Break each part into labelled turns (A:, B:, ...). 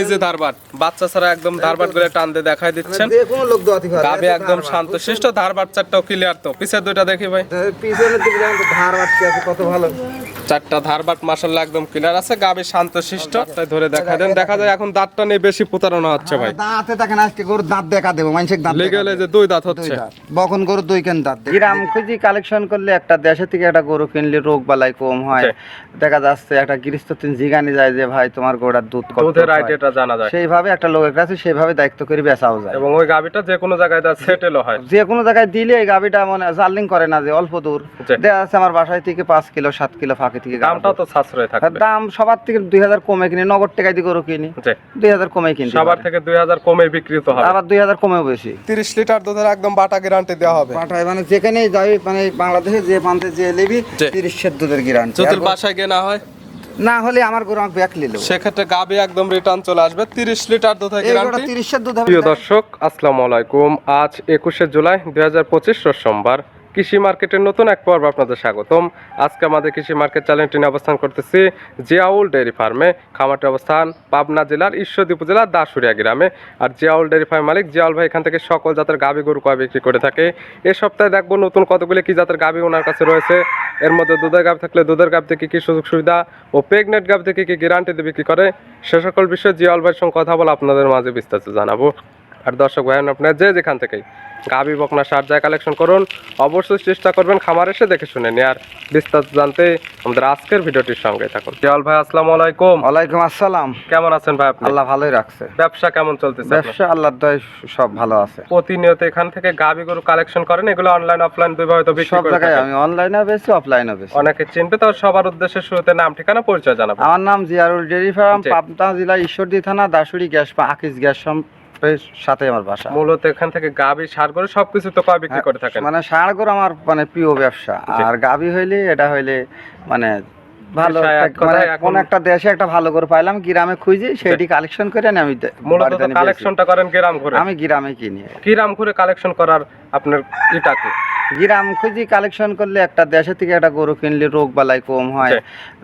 A: এই যে ধারবাট বাচ্চা ছাড়া একদম ধারবাটগুলো টান দিয়ে দেখাই দিচ্ছেন।
B: যে কোনো লোক দোয়াতি পারে
A: গাবে একদম শান্ত শিষ্ট ধারবাট চারটাও ক্লিয়ার তো। পিছের দুইটা দেখি ভাই।
B: পিছনের দিকে তো আছে কত ভালো।
A: চারটা ধারবাট মাসাল্লাহ একদম ক্লিয়ার আছে। গাবে শান্ত শিষ্ট। তাই ধরে দেখা দেন দেখা যায় এখন দাঁতটা নিয়ে বেশি প্রতারণা হচ্ছে ভাই।
B: দাঁতে দেখেন আজকে গরুর দাঁত দেখা দেবো মানুষের দাঁত
A: লেগে গেলে যে দুই দাঁত হচ্ছে।
B: বকন গরু দুই কেন দাঁত গ্রাম খুঁজি কালেকশন করলে একটা দেশে থেকে একটা গরু কিনলে রোগ বালাই কম হয়। দেখা যাচ্ছে একটা গৃহস্থ তিন জিগানি যায় যে ভাই তোমার গোড়ার দুধ কত
A: দুধের। আইডিয়াটা জানা যায়।
B: সেইভাবে একটা লোকের কাছে সেইভাবে দায়িত্ব করে বেচাও যায়।
A: এবং ওই গাবিটা যে কোনো জায়গায় তার সেটেলও হয়।
B: যে কোনো জায়গায় দিলে এই গাবিটা মানে জার্লিং করে না যে অল্প দূর। দেখা যাচ্ছে আমার বাসায় থেকে পাঁচ কিলো সাত কিলো ফাঁকি। থেকে গাভী।
A: দামটাও তো সাশ্রয় থাকবে।
B: দাম সবার থেকে দুই হাজার কমে কিনি নগদ টাকায় দিয়ে গরু কিনি। দুই হাজার কমে কিনি
A: সবার থেকে দুই হাজার কমে বিক্রিত হবে
B: আবার দুই হাজার কমেও বেশি।
A: তিরিশ লিটার দুধের একদম বাটা গ্যারান্টি দেওয়া হবে।
B: মানে যেখানেই যাবি মানে বাংলাদেশে যে প্রান্তে যে নেবি তিরিশের দুধের গ্যারান্টি
A: যদি বাসায় গিয়ে না হয়?
B: না হলে আমার গরু আমাকে ব্যাক নিল
A: সেক্ষেত্রে গাবি একদম রিটার্ন চলে আসবে। তিরিশ লিটার
B: দুধ হবে।
A: প্রিয় দর্শক আসসালামু আলাইকুম। আজ একুশে জুলাই দুই হাজার পঁচিশ সোমবার। কৃষি মার্কেটের নতুন এক পর্ব আপনাদের স্বাগতম। আজকে আমাদের কৃষি মার্কেট চ্যানেলটি নিয়ে অবস্থান করতেছি জিয়াউল ডেয়ারি ফার্মে। খামারটি অবস্থান পাবনা জেলার ঈশ্বরদী উপজেলার দাসুরিয়া গ্রামে। আর জিয়াউল ডেয়ারি ফার্ম মালিক জিয়াউল ভাই এখান থেকে সকল জাতের গাভী গরু কয় বিক্রি করে থাকে। এ সপ্তাহে দেখব নতুন কতগুলি কি জাতের গাভী ওনার কাছে রয়েছে। এর মধ্যে দুধের গাভ থাকলে দুধের গাভ থেকে কী সুযোগ সুবিধা ও প্রেগনেন্ট গাভ থেকে কী গ্যারান্টি দিয়ে বিক্রি করে? সে সকল বিষয়ে জিয়াউল ভাইয়ের সঙ্গে কথা বলে আপনাদের মাঝে বিস্তারিত জানাব। আর দর্শক ভাইয়ের আপনার যে যেখান থেকেই গাভি বকনা সার যায় কালেকশন করুন অবশ্যই চেষ্টা করবেন খামার এসে দেখে শুনে নিয়ে আর বিস্তারিত জানতে আমাদের আজকের ভিডিওটির সঙ্গে থাকুন। জিয়াউল ভাই? আসসালামু আলাইকুম।
B: ওয়ালাইকুম আসসালাম।
A: কেমন আছেন ভাই আপনি?
B: আল্লাহ ভালোই রাখছে।
A: ব্যবসা কেমন চলতেছে
B: ব্যবসা আল্লাহর দয় সব ভালো আছে।
A: প্রতিনিয়ত এখান থেকে গাভি গরু কালেকশন করেন এগুলো অনলাইন অফলাইন দুইভাবে তো বিক্রি
B: সব জায়গায় আমি অনলাইনে বেশি অফলাইনে বেশি
A: অনেকে চিনবে তো সবার উদ্দেশ্যে শুরুতে নাম ঠিকানা পরিচয় জানাব।
B: আমার নাম জিয়ারুল ডেরি ফার্ম। পাবনা জেলা ঈশ্বরদী থানা দাসুরি গ্যাস আকিস গ্যাস সম্পের সাথে আমার বাসা।
A: মূলত এখান থেকে গাবি সার গরু সবকিছু তো কয় বিক্রি করে থাকেন।
B: মানে ষাঁড় গরু আমার মানে প্রিয় ব্যবসা। আর গাভী হইলে এটা হইলে মানে ভালো মানে কোন একটা দেশে একটা ভালো করে পাইলাম গ্রামে খুঁজে সেটি কালেকশন করে আমি
A: মূলত। কালেকশনটা করেন গ্রাম ঘুরে।
B: আমি গ্রামে কিনি।
A: গ্রাম ঘুরে কালেকশন করার আপনার ইটাকে
B: গ্রাম খুঁজি কালেকশন করলে একটা দেশে থেকে একটা গরু কিনলে রোগ বালাই কম হয়।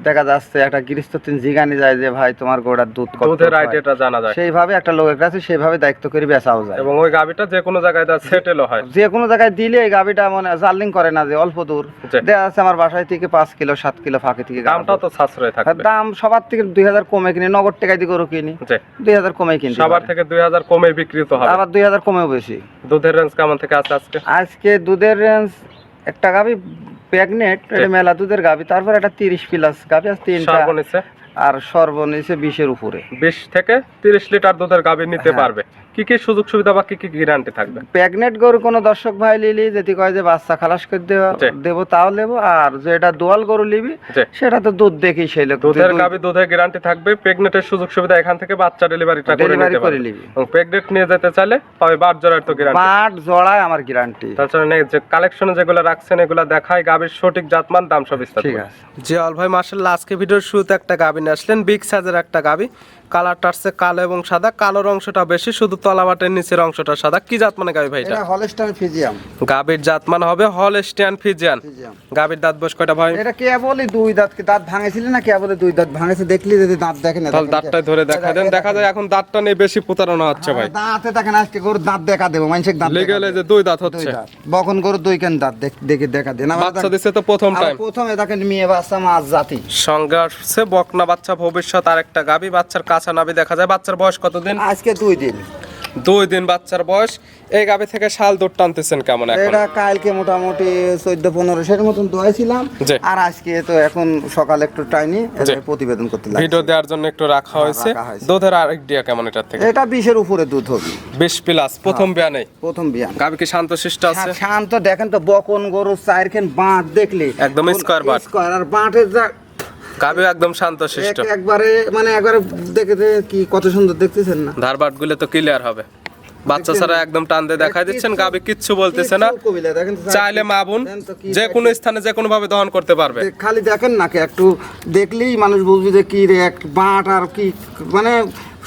B: দেখা যাচ্ছে একটা গৃহস্থ তিন জিগানি যায় যে ভাই তোমার গোড়ার দুধ
A: দুধের
B: হয়।
A: আইডিয়াটা জানা যায়।
B: সেইভাবে একটা লোকের কাছে সেইভাবে দায়িত্ব করে বেচাও যায়।
A: এবং ওই গাবিটা যে কোনো জায়গায় সেটেলও হয়।
B: যে কোনো জায়গায় দিলে এই গাভিটা মানে জার্লিং করে না যে অল্প দূর। দেখা যাচ্ছে আমার বাসায় থেকে পাঁচ কিলো সাত কিলো ফাঁকি থেকে গাভী।
A: দামটাও তো সাশ্রয়
B: আর
A: থাকবে
B: দাম সবার থেকে দুই হাজার কমে কিনি নগদ টাকায় দিয়ে গরু কিনি। দুই হাজার কমে কিনি
A: সবার থেকে দুই হাজার কমে বিক্রিত হবে।
B: আবার দুই হাজার কমেও বেশি।
A: দুধের রেঞ্জ কেমন থেকে আছে আজকে?
B: আজকে দুধের রেঞ্জ একটা গাভি প্যাগনেট মেলা দুধের গাভি তারপর একটা তিরিশ প্লাস গাভি আছে তিনটা আর সর্বনিচে বিশের উপরে।
A: বিশ থেকে তিরিশ লিটার দুধের গাভি নিতে
B: হ্যাঁ।
A: পারবে। কি কি সুযোগ সুবিধা বা কি কি গ্যারান্টি থাকবে?
B: প্যাগনেট গরু কোনো দর্শক ভাই লিলি যদি কয় যে বাচ্চা খালাস করে
A: জি।
B: তাও নেব। আর যেটা দোয়াল গরু লিবি সেটা তো দুধ দেখি সেই লোক
A: দুধের গাভি দুধের গ্যারান্টি থাকবে। প্রেগনেন্টের সুযোগ সুবিধা এখান থেকে বাচ্চা ডেলিভারিটা করে
B: ডেলিভারি
A: নিতে
B: করে
A: পারবে। এবং প্রেগনেন্ট নিয়ে যেতে চাইলে পাবে বার জোড়ার তো গ্যারান্টি
B: পাট জড়ায় আমার গ্যারান্টি
A: তাছাড়া নে- যে কালেকশনে যেগুলো রাখছেন এগুলো দেখায় গাভীর সঠিক জাতমান দাম সব বিস্তারিত
B: ঠিক আছে।
A: জি অল ভাই মার্শাল্লাহ আজকে ভিডিওর শুরুতে একটা গাভী নিয়ে আসলেন বিগ সাইজের একটা গাভী কালারটা আসছে কালো এবং সাদা। কালোর অংশটা বেশি শুধু তলাবাটের নিচের অংশটা সাদা। কি জাত মানে গাভী ভাই এটা
B: হলস্টাইন ফিজিয়াম।
A: গাভীর জাতমান হবে হল স্টিয়ান ফিজিয়ান গাভীর দাঁত বয়স কয়টা ভাই?
B: এটা কে বলে দুই দাঁত কি? দাঁত ভাঙেছিল না কে বলে দুই দাঁত ভাঙেছে? দেখলি যদি দাঁত দেখেন
A: তাহলে দাঁতটাই ধরে দেখা দেন। দেখা যায় এখন দাঁতটা নিয়ে বেশি প্রতারণা হচ্ছে ভাই।
B: দাঁতে দেখেন আজকে গরুর দাঁত দেখা দেবো। মানুষের দাঁত
A: লেগে গেলে যে দুই দাঁত হচ্ছে।
B: বকন গরু দুই কেন দাঁত দেখে দেখা দেন।
A: বাচ্চা দিচ্ছে তো প্রথম টাইম
B: প্রথমে দেখেন মেয়ে বাচ্চা মাছ জাতি।
A: আসছে বকনা বাচ্চা ভবিষ্যৎ আর একটা গাভী। বাচ্চার কাঁচা নাভি দেখা যায়। বাচ্চার বয়স কতদিন?
B: আজকে দুই দিন।
A: দুই দিন বাচ্চার বয়স। এই গাভী থেকে শাল দুধ টানতেছেন কেমন এখন?
B: এটা কালকে মোটামুটি চোদ্দ পনেরো সের মতন দোয়াইছিলাম আর আজকে তো এখন সকালে একটু টাইনি। প্রতিবেদন করতে লাগে
A: ভিডিও দেওয়ার জন্য একটু রাখা হয়েছে। দুধের আরেক দিয়া কেমন এটার থেকে?
B: এটা বিশের উপরে দুধ হবে।
A: বিশ প্লাস প্রথম বিয়ানে
B: প্রথম বিয়ান।
A: গাভী কি শান্ত শিষ্ট আছে?
B: শান্ত। দেখেন তো বকন গরু চারখান বাঁট দেখলে।
A: একদম square বাঁট।
B: স্কোয়ার আর বাঁটের যা
A: গাভী একদম শান্ত শিষ্ট।
B: একবারে মানে একবারে দেখে দেখে কি কত সুন্দর দেখতেছেন না।
A: ধারবাটগুলো তো ক্লিয়ার হবে। বাচ্চা ছাড়া একদম টান দিয়ে দেখাই দিচ্ছেন গাভী কিচ্ছু বলতেছে না। চাইলে মা বোন যে কোনো স্থানে যে কোনো ভাবে দহন করতে পারবে।
B: খালি দেখেন নাকি একটু দেখলেই মানুষ বুঝবে যে কি রে এক বাঁট আর কি মানে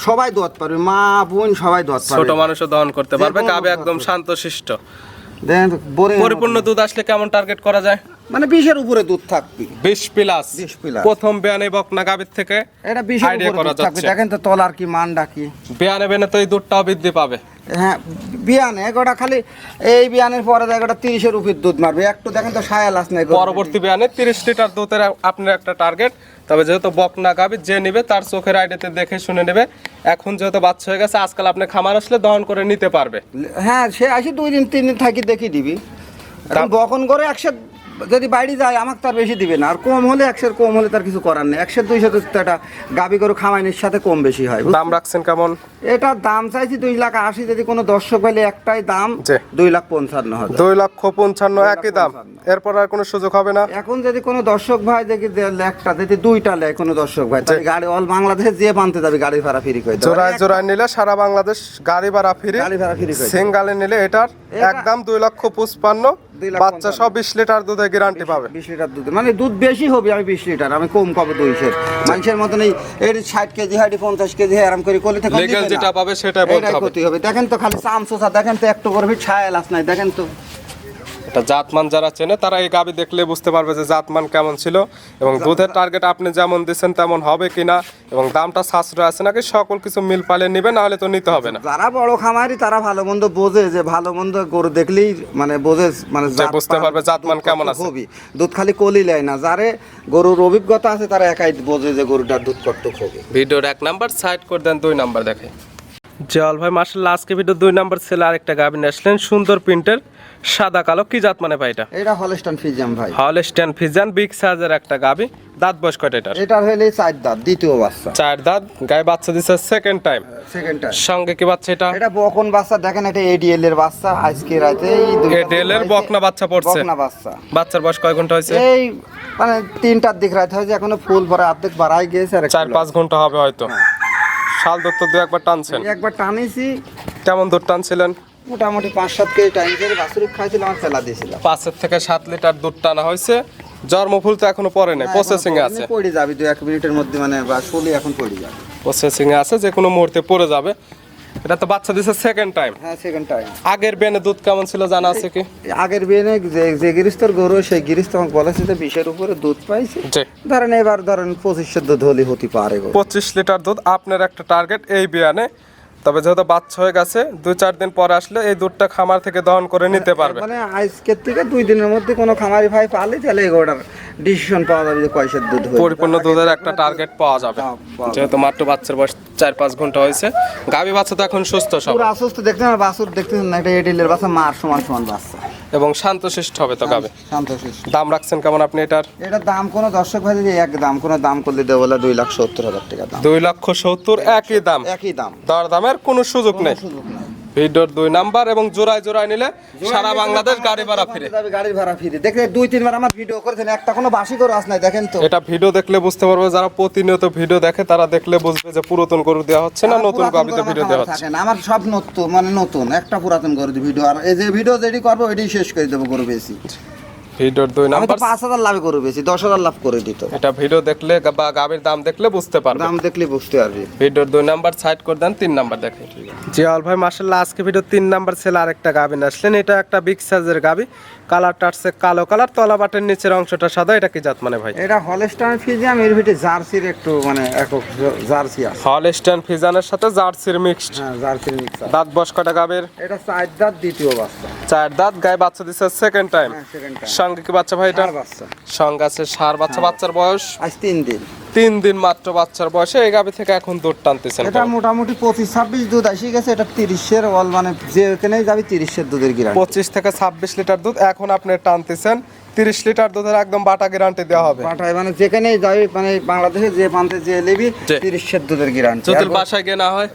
B: সবাই দোয়াত পারবে মা বোন সবাই দোয়াত পারবে।
A: ছোট মানুষও দহন করতে পারবে
B: ভাবে
A: একদম। শান্ত শিষ্ট। পরিপূর্ণ দুধ আসলে কেমন টার্গেট করা যায়?
B: মানে বিশের উপরে দুধ থাকবে।
A: বিশ প্লাস।
B: 20 plus।
A: প্রথম বেয়ানে বকনা গাবির থেকে
B: এটা বিশের উপরে দুধ থাকবে। দেখেন তো তলার কি মানটা কি।
A: বেয়ানে বেনে তো এই দুধটাও বৃদ্ধি পাবে।
B: হ্যাঁ বিয়ানে এগোটা খালি এই বিয়ানের পরে এগোটা তিরিশের উপর দুধ মারবে। একটু দেখেন তো সায়াল আস নাই
A: পরবর্তী বেয়ানে তিরিশ লিটার দুধের আপনার একটা টার্গেট তবে যেহেতু বকনা গাবি যে নিবে তার চোখের আইডিতে দেখে শুনে নেবে। এখন যেহেতু বাচ্চা হয়ে গেছে আজকাল আপনি খামার আসলে দহন করে নিতে পারবে।
B: হ্যাঁ সে আসি দুই দিন তিন দিন থাকি দেখি দিবি। বকন করে একশো যদি বাইরে যায় আমাকে তার বেশি দিবে না। আর কম হলে একশোর কম হলে তার কিছু করার নেই। একশো দুইশো একটা গাবি গরু খামাইনির সাথে কম বেশি হয়
A: দাম রাখছেন কেমন?
B: এটার দাম চাইছি দুই লাখ আশি যদি কোনো দর্শক পাইলে একটাই দাম দুই লাখ পঞ্চান্ন হাজার।
A: দুই লক্ষ পঞ্চান্ন একই দাম। এরপর আর কোনো সুযোগ হবে না?
B: এখন যদি কোনো দর্শক ভাই দেখি একটা যদি দুইটা লেয় কোনো দর্শক ভাই গাড়ি অল বাংলাদেশে যে বানতে যাবে গাড়ি ভাড়া ফ্রি করে।
A: জোড়ায় জোড়ায় নিলে সারা বাংলাদেশ গাড়ি ভাড়া ফিরে
B: গাড়ি ভাড়া ফ্রি করে।
A: সিঙ্গালে নিলে এটার
B: এটা-
A: একদম দুই লক্ষ পঁচপান্ন বাচ্চা সব বিশ লিটার দুধে গ্যারান্টি পাবে।
B: বিশ লিটার দুধ। মানে দুধ বেশি হবে আমি বিশ লিটার আমি কম কবে দুইশের। মানুষের মতন এই এর ষাট কেজি হাইডি পঞ্চাশ কেজি আরাম করে করলে তো
A: যেটা পাবে সেটাই বলতে হবে।
B: ক্ষতি হবে। দেখেন তো খালি চামচোসা দেখেন তো একটু করে ছায়া লাস নাই দেখেন তো।
A: এটা জাতমান যারা চেনে তারা এই গাবি দেখলে বুঝতে পারবে যে জাতমান কেমন ছিল এবং দুধের টার্গেট আপনি যেমন দিচ্ছেন তেমন হবে কিনা এবং দামটা সাশ্রয় আছে নাকি সকল কিছু মিল পালে নিবে না হলে তো নিতে হবে না।
B: যারা বড় খামারি তারা ভালো মন্দ বোঝে যে ভালো মন্দ গরু দেখলেই মানে বোঝে মানে
A: বুঝতে পারবে জাতমান কেমন আছে।
B: হবি। দুধ খালি কলি লেয় না। যারে গরুর অভিজ্ঞতা আছে তারা একাই বোঝে যে গরুটার দুধ কত হবে
A: ভিডিওর এক নাম্বার সাইড করে দেন দুই নাম্বার দেখে জল ভাই মার্শাল্লাহ আজকে ভিডিও দুই নাম্বার ছেলে আরেকটা গাবি নিয়ে আসলেন। সুন্দর প্রিন্টের সাদা কালো কি জাত মানে ভাই এটা?
B: এটা হলস্টান ফিজাম ভাই।
A: হল স্ট্যান্ড ফিজান বিগ সাইজের একটা গাবি। দাঁত বয়স কয়টা এটা
B: এটার হলে চার দাঁত দ্বিতীয় বাচ্চা।
A: চার দাঁত গায়ে বাচ্চা দিচ্ছে সেকেন্ড টাইম
B: সেকেন্ড টাইম
A: সঙ্গে কি বাচ্চা এটা?
B: এটা বকন বাচ্চা দেখেন এটা এডিএল এর বাচ্চা আজকে রাতে
A: এডিএল এর বকনা বাচ্চা পড়ছে।
B: বকনা বাচ্চা।
A: বাচ্চার বয়স কয় ঘণ্টা হয়েছে?
B: এই মানে তিনটার দিক রাতে হয়েছে এখনও ফুল ভরে অর্ধেক বাড়াই গিয়েছে আর
A: চার পাঁচ ঘণ্টা হবে হয়তো। শাল দর তো দু একবার টানছেন?
B: একবার টানেছি।
A: কেমন দুধ টানছিলেন?
B: মোটামুটি পাঁচ সাত কেজি টাইম ধরে বাসুরি খাইছিলাম আর ফেলা দিয়েছিলাম।
A: পাঁচের থেকে সাত লিটার দুধ টানা হয়েছে। জন্মফুল তো এখনও পরে নাই প্রসেসিং এ আছে।
B: পড়ে যাবে দু এক মিনিটের মধ্যে মানে বা ফুলি এখন পড়ে যাবে।
A: প্রসেসিং এ আছে যে কোনো মুহূর্তে পড়ে যাবে। এটা তো বাচ্চা দিছে সেকেন্ড টাইম
B: হ্যাঁ সেকেন্ড টাইম
A: আগের বেনে দুধ কেমন ছিল জানা আছে কি?
B: আগের বেনে যে যে গিরিস্তর গরু সেই গিরিস্ত আমাকে বলেছে যে বিশের উপরে দুধ পাইছে। ধরেন এবার ধরেন পঁচিশের দুধ হলে হতে পারে
A: পঁচিশ লিটার দুধ আপনার একটা টার্গেট এই বিয়ানে তবে যেহেতু বাচ্চা হয়ে গেছে দু চার দিন পরে আসলে এই দুধটা খামার থেকে দহন করে নিতে পারবে।
B: মানে আজকের থেকে দুই দিনের মধ্যে কোনো খামারি ভাই পালে তাহলে এগোটার ডিসিশন পাওয়া যাবে যে কয়সের দুধ
A: পরিপূর্ণ দুধের একটা টার্গেট পাওয়া যাবে।
B: পাওয়া- যাবে।
A: যেহেতু মাত্র বাচ্চার বয়স চার পাঁচ ঘণ্টা হয়েছে। গাভী বাচ্চা তো এখন সুস্থ সব।
B: পুরো অসুস্থ দেখতে না? বাছুর দেখতেছেন না? এটা এডিলের বাচ্চা মার সমান সমান বাচ্চা।
A: এবং শান্তশিষ্ট হবে তো গাবে।
B: শান্তশিষ্ট।
A: দাম রাখছেন কেমন আপনি এটার?
B: এটা দাম কোনো দর্শক ভাই যদি এক দাম কোনো দাম করলে দেবো বলে দুই লাখ সত্তর হাজার টাকা দাম।
A: দুই লক্ষ সত্তর একই দাম।
B: একই দাম।
A: দর দামের কোনো সুযোগ নেই।
B: সুযোগ নাই।
A: ভিডিওর দুই নাম্বার এবং জোড়ায় জোড়ায় নিলে সারা বাংলাদেশ গাড়ি ভাড়া ফিরে।
B: গাড়ি ভাড়া ফিরে। দেখে দুই তিনবার আমার ভিডিও করেছেন একটা কোনো বাসি করে আস নাই দেখেন তো।
A: এটা ভিডিও দেখলে বুঝতে পারবে যারা প্রতিনিয়ত ভিডিও দেখে তারা দেখলে বুঝবে যে পুরাতন গরু দেওয়া হচ্ছে না নতুন গাবিতে ভিডিও দেওয়া হচ্ছে।
B: আমার সব নতুন মানে নতুন একটা পুরাতন গরু ভিডিও। আর এই যে ভিডিও যেটি করব ওইটাই শেষ করে দেবো গরু বেশি।
A: ভিডিওর দুই নাম্বার
B: পাঁচ হাজার লাভে গরু বেশি দশ হাজার লাভ করে দিত।
A: এটা ভিডিও দেখলে বা গাবির দাম দেখলে বুঝতে পারবে।
B: দাম দেখলে বুঝতে পারবি।
A: ভিডিওর দুই নাম্বার সাইড করে দেন তিন নাম্বার দেখে। জিয়াল ভাই মার্শাল্লাহ আজকে ভিডিও তিন নাম্বার ছেলে আরেকটা গাবি নিয়ে আসলেন। এটা একটা বিগ সাইজের গাবি কালারটা আসছে কালো কালার তলা বাটের নিচের অংশটা সাদা এটা কি জাত মানে ভাই?
B: এটা হলস্টাইন ফিজিয়াম এর ভিতরে জার্সির একটু মানে একক জার্সি আছে।
A: হল ফিজানের সাথে জার্সির মিক্সড
B: হ্যাঁ জার্সির মিক্সার
A: দাঁত বস কটা গাবের
B: এটা চার দাঁত দ্বিতীয় বাচ্চা।
A: চার দাঁত গায়ে বাচ্চা টাইম
B: হ্যাঁ সেকেন্ড টাইম
A: সঙ্গে কি বাচ্চা ভাই এটা? সঙ্গে আছে সার বাচ্চা বাচ্চার বয়স?
B: আজ তিন দিন।
A: তিন দিন মাত্র বাচ্চার বয়সে এই গাবি থেকে এখন দুধ টানতেছেন
B: এটা মোটামুটি পঁচিশ ছাব্বিশ দুধ এসে গেছে এটা তিরিশের অল মানে যেখানেই যাবি তিরিশের দুধের গিরান
A: পঁচিশ থেকে ছাব্বিশ লিটার দুধ এখন আপনি টানতেছেন তিরিশ লিটার দুধের একদম বাটা গ্যারান্টি দেওয়া হবে।
B: পাঠায় মানে যেখানেই যাবি মানে বাংলাদেশে যে প্রান্তে যে নেবি তিরিশের দুধের গিরান
A: যদি বাসায় গিয়ে না হয়?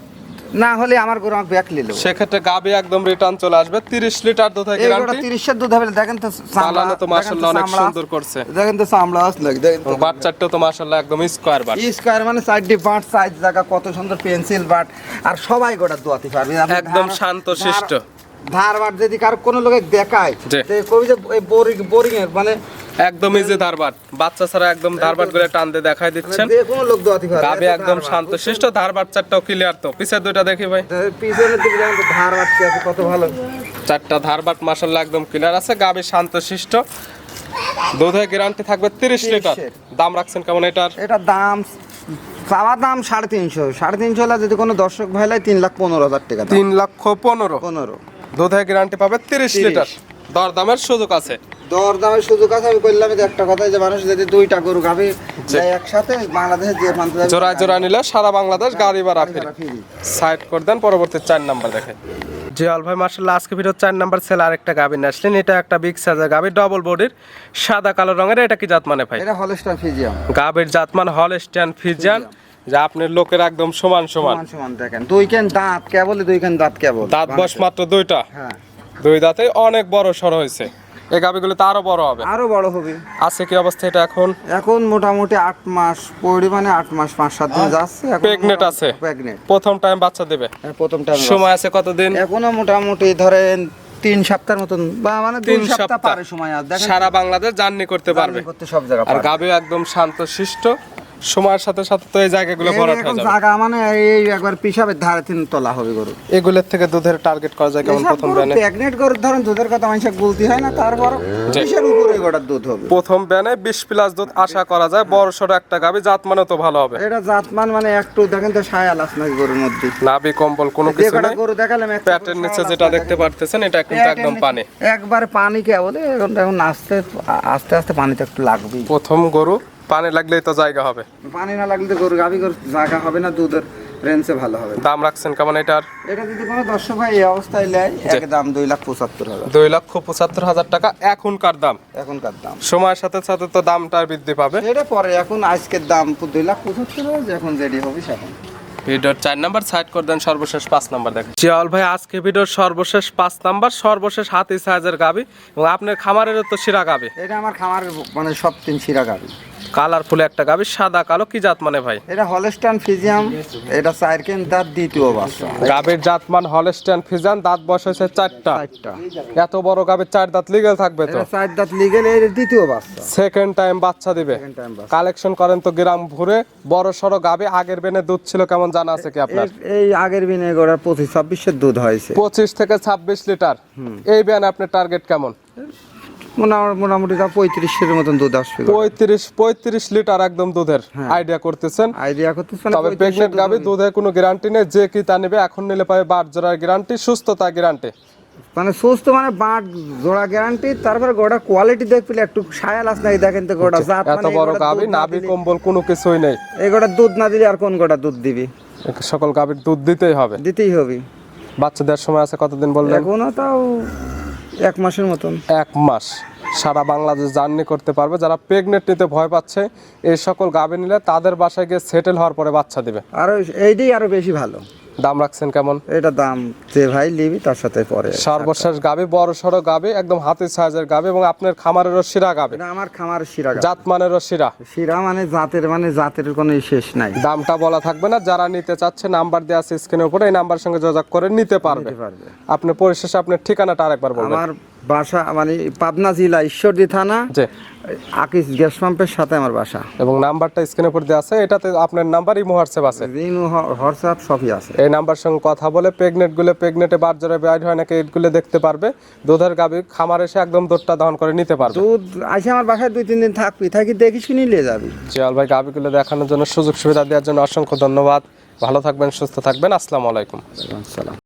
B: না হলে আমার গরু আমাকে ব্যাক নিল
A: সেক্ষেত্রে গাবি একদম রিটার্ন চলে আসবে। তিরিশ লিটার দুধের
B: এইটা
A: গ্যারান্টি
B: তিরিশের দুধ হবে দেখেন তো চামড়া,
A: তো মাসাল্লাহ অনেক সুন্দর করছে।
B: দেখেন তো চামড়া আস লাগে দেখেন তো
A: বাচ্চারটাও তো মাসাল্লাহ একদম স্কোয়ার বাট
B: স্কোয়ার মানে সাইডে বাট সাইজ জায়গা কত সুন্দর পেন্সিল বাট আর সবাই গোটা দোয়াতে পারবে।
A: একদম
B: ধার-
A: শান্তশিষ্ট।
B: ধার- ধার বাট যদি কার কোনো লোকে দেখায় কবি যে বোরিং বোরিং এর মানে
A: একদম যে ধারবাট। বাচ্চা ছাড়া একদম ধারবাট করে টান দিয়ে দেখাই দিচ্ছেন।
B: যে কোনো লোক দোয়াতে
A: গাবি একদম শান্ত। শিষ্ট ধার বাচ্চারটাও ক্লিয়ার তো। পিছের দুইটা দেখি ভাই?
B: পিছনের দিকে দেখেন তো ধার কি আছে কত ভালো।
A: চারটা ধারবাট মাসাল্লাহ একদম ক্লিয়ার আছে। গাবে শান্ত শিষ্ট। দুধের গ্যারান্টি থাকবে তিরিশ লিটার। দাম রাখছেন কেমন এটার?
B: এটা দাম চাওয়া দাম সাড়ে তিনশো। সাড়ে তিনশো হলে যদি কোনো দর্শক ভাইলে তিন লাখ পনেরো হাজার টাকা।
A: তিন লক্ষ পনেরো।
B: পনেরো।
A: দুধের গ্যারান্টি পাবে তিরিশ
B: 30
A: লিটার। দর দামের সুযোগ আছে।
B: দর দামের সুযোগ আছে আমি করলাম যে একটা কথাই যে মানুষ যদি দুইটা গরু গাবে একসাথে বাংলাদেশের যে প্রান্তে যাবে
A: জোড়া জোড়া নিলে সারা বাংলাদেশ গাড়ি ভাড়া ফ্রি সাইড করে দেন পরবর্তী চার নাম্বার দেখে জিয়াল ভাই মার্শাল্লাহ আজকে ভিডিও চার নাম্বার সেল আরেকটা গাবি নিয়ে আসলেন। এটা একটা বিগ সাইজের গাবি ডবল বডির সাদা কালো রঙের। এটা কি জাত মানে ভাই?
B: এটা হলস্টার ফিজিয়াম
A: গাবির জাত মানে হল স্ট্যান্ড ফিজান যা আপনার লোকের একদম সমান সমান।
B: সমান দেখেন। দুই কেন দাঁত কেবল দুই কেন দাঁত কেবল?
A: দাঁত বস মাত্র দুইটা।
B: হ্যাঁ।
A: দুই দাঁতে অনেক বড় সড় হয়েছে। এই গাবিগুলো তো আরও বড় হবে।
B: আরও বড় হবে।
A: আছে কি অবস্থা এটা এখন?
B: এখন মোটামুটি আট মাস পরিমাণে আট মাস পাঁচ সাত দিন যাচ্ছে।
A: প্রেগনেট আছে?
B: প্রেগনেট
A: প্রথম টাইম বাচ্চা দেবে?
B: প্রথম টাইম
A: সময় আছে কতদিন?
B: এখনও মোটামুটি ধরেন তিন সপ্তাহের মতন বা মানে
A: তিন
B: সপ্তাহ পারে সময়। আর
A: সারা বাংলাদেশ জার্নি করতে পারবে।
B: করতে সব জায়গা
A: আর গাবে একদম শান্ত শিষ্ট সময়ের সাথে সাথে তো এই জায়গাগুলো ভরাট হয়ে যাবে।
B: জায়গা মানে এই একবার পিসাবের ধারে তিন তোলা হবে গরু।
A: এগুলোর থেকে দুধের টার্গেট করা যায় কেমন প্রথম ব্যানে?
B: প্রেগনেন্ট গরু ধরেন দুধের কথা মানুষের বলতে হয় না তারপর
A: জি।
B: উপরে গোটার দুধ হবে।
A: প্রথম ব্যানে বিশ প্লাস দুধ আশা করা যায় বড় সড়ো একটা গাবি জাত মানে তো ভালো হবে।
B: এটা জাত মান মানে একটু দেখেন তো সায়া লাস নাকি গরুর মধ্যে।
A: নাভি কম্বল কোনো কিছু নেই।
B: গরু দেখালাম একটা
A: প্যাটের নিচে যেটা দেখতে পারতেছেন এটা কিন্তু একদম পানি।
B: একবার পানি কে বলে এখন এখন আস্তে আস্তে আস্তে পানিতে একটু লাগবে
A: প্রথম গরু পানি লাগলেই তো জায়গা হবে।
B: পানি না লাগলে তো গরু গাভি গরু জায়গা হবে না দুধের রেঞ্জে ভালো হবে
A: দাম রাখছেন কেমন এটার?
B: এটা যদি কোনো দর্শক ভাই এই অবস্থায় নেয় এক দাম দুই লাখ পঁচাত্তর হাজার।
A: দুই লক্ষ পঁচাত্তর হাজার টাকা এখনকার দাম।
B: এখনকার দাম।
A: সময়ের সাথে সাথে তো দামটা বৃদ্ধি পাবে।
B: এটা পরে এখন আজকের দাম দুই লাখ পঁচাত্তর হাজার এখন রেডি হবে সেখন।
A: ভিডিওর চার নাম্বার সাইড করে দেন সর্বশেষ পাঁচ নাম্বার দেখেন। জিয়াল ভাই আজকে ভিডিওর সর্বশেষ পাঁচ নাম্বার সর্বশেষ হাতি সাইজের গাবি এবং আপনার খামারেরও তো শিরা গাবি
B: এটা আমার খামারের মানে সব তিন শিরা গাভি।
A: কালারফুল একটা গাবি সাদা কালো কি জাত মানে ভাই?
B: এটা হলস্টান ফিজিয়াম এটা সাইরকেন তার দ্বিতীয় বাচ্চা।
A: গাবির জাতমান হলস্টাইন ফিজান দাঁত বয়স হয়েছে চারটা। এত বড় গাবির চার দাঁত লিগেল থাকবে তো?
B: এটা চার দাঁত লিগেল এর দ্বিতীয় বাচ্চা।
A: সেকেন্ড টাইম বাচ্চা দিবে। কালেকশন করেন তো গ্রাম ঘুরে বড় সড়ো গাবি আগের বেনে দুধ ছিল কেমন জানা আছে কি আপনার?
B: এই আগের বিনে গোড়া পঁচিশ ছাব্বিশের দুধ হয়েছে।
A: পঁচিশ থেকে ছাব্বিশ লিটার। এই ব্যান আপনার টার্গেট কেমন?
B: মোটামুটি তা পঁয়ত্রিশের মতন দুধ আসবে।
A: পঁয়ত্রিশ পঁয়ত্রিশ লিটার একদম দুধের
B: হ্যাঁ।
A: আইডিয়া করতেছেন।
B: আইডিয়া করতেছে
A: তবে প্রেগনেন্ট গাবি দুধে। কোনো গ্যারান্টি নেই যে কি তা নেবে এখন নিলে পাবে বার জোড়ার গ্যারান্টি সুস্থতা গ্যারান্টি
B: মানে সুস্থ মানে বাট জোড়া গ্যারান্টি তারপরে গোড়া কোয়ালিটি দেখলে একটু সায়াল আস নাই দেখেন তো গোড়া জাত
A: এত
B: মানে
A: বড়
B: গোড়ার
A: গাবি
B: দুধ না
A: নাভি কম্বল কোনো কিছুই নেই।
B: এই গোটা দুধ না দিলে আর কোন গোটা দুধ দিবি?
A: সকল গাবির দুধ দিতেই হবে।
B: দিতেই হবে।
A: বাচ্চাদের সময় আছে কতদিন বললেন?
B: এখনও তাও এক মাসের মতন।
A: এক মাস। সারা বাংলাদেশ জার্নি করতে পারবে। যারা প্রেগনেন্ট নিতে ভয় পাচ্ছে এই সকল গাবে নিলে তাদের বাসায় গিয়ে সেটেল হওয়ার পরে বাচ্চা দিবে।
B: আরও এইটাই আরও বেশি ভালো।
A: দাম রাখছেন কেমন?
B: এটা দাম যে ভাই নিবি তার সাথে পরে।
A: সর্বশেষ গাবে বড় সড়ো গাবে একদম হাতে সাইজের গাবে এবং আপনার খামারেরও শিরা গাবে।
B: না আমার খামার শিরা।
A: জাত মানেরও শিরা।
B: শিরা মানে জাতের মানে জাতের কোনো শেষ নাই।
A: দামটা বলা থাকবে না যারা নিতে চাচ্ছে নাম্বার দেওয়া আছে স্ক্রিনের উপরে এই নাম্বার সঙ্গে যোগাযোগ করে নিতে পারবে।
B: নিতে পারবে।
A: আপনি পরিশেষে আপনার ঠিকানাটা আরেকবার বলবেন।
B: আমার বাসা মানে পাবনা জেলা ঈশ্বরদী থানা আকিস গ্যাস পাম্পের সাথে আমার বাসা।
A: এবং নাম্বারটা স্ক্রিনের উপর দেওয়া আছে এটাতে আপনার নাম্বার ইমো হোয়াটসঅ্যাপ আছে।
B: রিনু হোয়াটসঅ্যাপ সবই আছে।
A: এই নাম্বার সঙ্গে কথা বলে প্রেগনেন্টগুলো প্রেগনেন্টে বার জোরে বাইর হয় নাকি এইগুলো দেখতে পারবে। দুধের গাবি খামার এসে একদম দুধটা দহন করে নিতে পারবে।
B: দুধ আসে আমার বাসায় দুই তিন দিন থাকবি থাকি দেখি শুনি নিয়ে যাবি।
A: জিয়াল ভাই গাবিগুলো দেখানোর জন্য সুযোগ সুবিধা দেওয়ার জন্য অসংখ্য ধন্যবাদ। ভালো থাকবেন সুস্থ থাকবেন। আসসালামু আলাইকুম।
B: সালাম